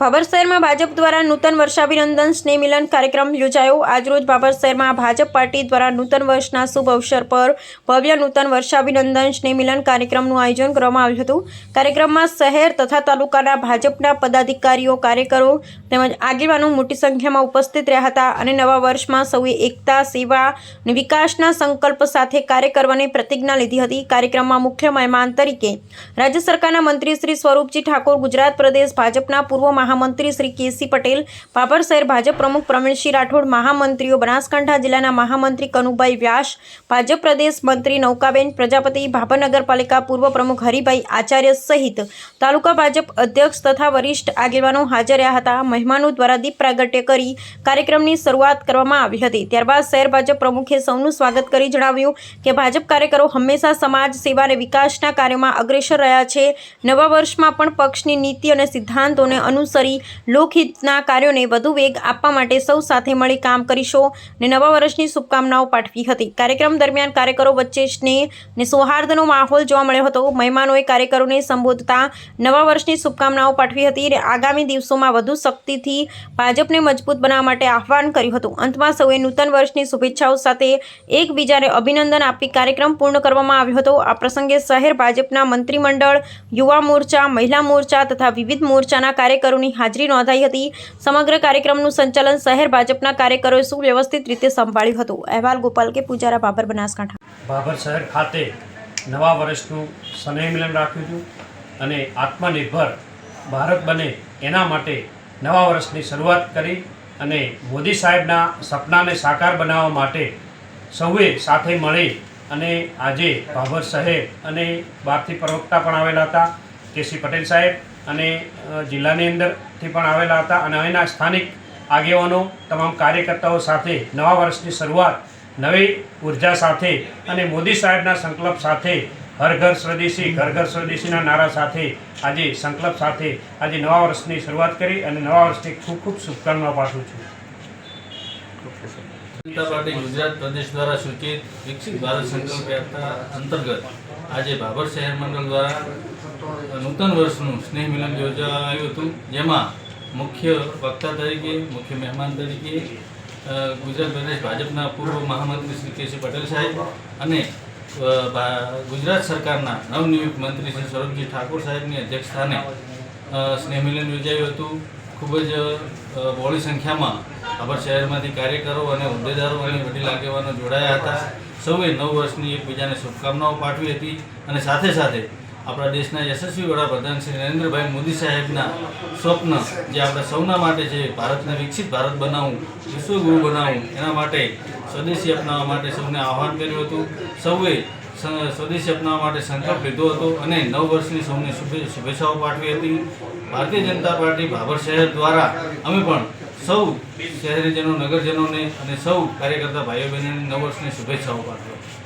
ભાભર શહેરમાં ભાજપ દ્વારા નૂતન વર્ષાભિનંદન સ્નેહ મિલન કાર્યક્રમ યોજાયો. આજરોજ ભાભર શહેરમાં ભાજપ પાર્ટી દ્વારા નૂતન વર્ષના શુભ અવસર પર ભવ્ય નૂતન વર્ષાભિનંદન સ્નેહ મિલન કાર્યક્રમનું આયોજન કરવામાં આવ્યું હતું. કાર્યક્રમમાં શહેર તથા તાલુકાના ભાજપના પદાધિકારીઓ, કાર્યકરો તેમજ આગેવાનો મોટી સંખ્યામાં ઉપસ્થિત રહ્યા હતા અને નવા વર્ષમાં સૌએ એકતા, સેવા અને વિકાસના સંકલ્પ સાથે કાર્ય કરવાની પ્રતિજ્ઞા લીધી હતી. કાર્યક્રમમાં મુખ્ય મહેમાન તરીકે રાજ્ય સરકારના મંત્રી શ્રી સ્વરૂપજી ઠાકોર, ગુજરાત પ્રદેશ ભાજપના પૂર્વ મહામંત્રી શ્રી કેસી પટેલ ભાભર શહેર ભાજપ પ્રમુખ પ્રવીણસિંહ રાઠોડ, મહામંત્રીઓ બનાસકાંઠા જિલ્લાના મહામંત્રી કનુભાઈ વ્યાસ, ભાજપ પ્રદેશ મંત્રી નૌકાબેન, પ્રજાપતિ ભાભર નગરપાલિકા પૂર્વ પ્રમુખ હરિભાઈ આચાર્ય સહિત તાલુકા ભાજપ અધ્યક્ષ તથા વરિષ્ઠ આગેવાનો હાજર રહ્યા હતા. મહેમાનો દ્વારા દીપ પ્રાગટ્ય કરી કાર્યક્રમની શરૂઆત કરવામાં આવી હતી. ત્યારબાદ શહેર ભાજપ પ્રમુખે સૌનું સ્વાગત કરી જણાવ્યું કે ભાજપ કાર્યકરો હંમેશા સમાજ સેવા અને વિકાસના કાર્યોમાં અગ્રેસર રહ્યા છે. નવા વર્ષમાં પણ પક્ષની નીતિ અને સિદ્ધાંતોને અનુસરી લોકહિતના કાર્યોને વધુ વેગ આપવા માટે સૌ સાથે મળી કામ કરીશો અને નવા વર્ષની શુભકામનાઓ પાઠવી હતી. કાર્યક્રમ દરમિયાન કાર્યકરો વચ્ચે સ્નેહ અને સૌહાર્દનો માહોલ જોવા મળ્યો હતો. મહેમાનોએ કાર્યકરોને સંબોધતા નવા વર્ષની શુભકામનાઓ પાઠવી હતી અને આગામી દિવસોમાં વધુ શક્તિથી ભાજપને મજબૂત બનાવવા માટે આહવાન કર્યું હતું. અંતમાં સૌએ નૂતન વર્ષની શુભેચ્છાઓ સાથે એકબીજાને અભિનંદન આપી કાર્યક્રમ પૂર્ણ કરવામાં આવ્યો હતો. આ પ્રસંગે શહેર ભાજપના મંત્રીમંડળ, યુવા મોરચા, મહિલા મોરચા તથા વિવિધ મોરચાના કાર્યકરોની હાજરી નોંધાઈ હતી. સમગ્ર કાર્યક્રમનું સંચાલન શહેર ભાજપના કાર્યકરોએ સુવ્યવસ્થિત રીતે સંભાળ્યું હતું. અહેવાલ ગોપાલ કે પૂજારા બાબર બનાસકાંઠા. બાબર શહેર ખાતે નવા વર્ષનું સ્નેહ મિલન રાખ્યું હતું અને આત્મનિર્ભર ભારત બને એના માટે નવા વર્ષની શરૂઆત કરી અને મોદી સાહેબના સપનાને સાકાર બનાવવા માટે સૌએ સાથે મળી અને આજે ભાભર શહેર અને બહારથી પ્રવક્તા પણ આવેલા હતા. કેસી પટેલ સાહેબ અને જિલ્લાની અંદરથી પણ આવેલા હતા અને અહીંના સ્થાનિક આગેવાનો, તમામ કાર્યકર્તાઓ સાથે નવા વર્ષની શરૂઆત, નવી ઊર્જા સાથે અને મોદી સાહેબના સંકલ્પ સાથે, હર ઘર સ્વદેશી, ઘર ઘર સ્વદેશીના નારા સાથે આજે સંકલ્પ સાથે આજે નવા વર્ષની શરૂઆત કરી અને નવા વર્ષની ખૂબ ખૂબ શુભકામનાઓ પાઠવું છું. જનતા પાર્ટી ગુજરાત પ્રદેશ દ્વારા સૂચિત વિકસિત ભારત સંકલ્પ યાત્રા અંતર્ગત આજે ભાભર શહેર મંડળ દ્વારા નૂતન વર્ષનું સ્નેહ મિલન યોજાયું હતું. જેમાં મુખ્ય વક્તા તરીકે, મુખ્ય મહેમાન તરીકે ગુજરાત પ્રદેશ ભાજપના પૂર્વ મહામંત્રી શ્રી કેસી પટેલ સાહેબ અને ગુજરાત સરકારના નવનિયુક્ત મંત્રી શ્રી સ્વરૂપજી ઠાકોર સાહેબની અધ્યક્ષસ્થાને સ્નેહ મિલન યોજાયું હતું. ખૂબ જ બહોળી સંખ્યામાં ભાભર શહેરમાંથી કાર્યકરો અને હોદ્દેદારો અને વડીલ આગેવાનો જોડાયા હતા. સૌએ નવ વર્ષની એકબીજાને શુભકામનાઓ પાઠવી હતી અને સાથે સાથે આપણા દેશના યશસ્વી વડાપ્રધાન શ્રી નરેન્દ્રભાઈ મોદી સાહેબના સ્વપ્ન જે આપણા સૌના માટે છે, ભારતને વિકસિત ભારત બનાવવું વિશ્વગુરુ બનાવવું એના માટે સ્વદેશી અપનાવવા માટે સૌને આહ્વાન કર્યું હતું. સૌએ સ્વદેશી અપનાવવા માટે સંકલ્પ લીધો હતો અને નવ વર્ષની સૌને શુભેચ્છાઓ પાઠવી હતી. ભારતીય જનતા પાર્ટી ભાભર શહેર દ્વારા અમે પણ સૌ શહેરીજનો, નગરજનોને અને સૌ કાર્યકર્તા ભાઈઓ બહેનોને નવ વર્ષની શુભેચ્છાઓ પાઠવી.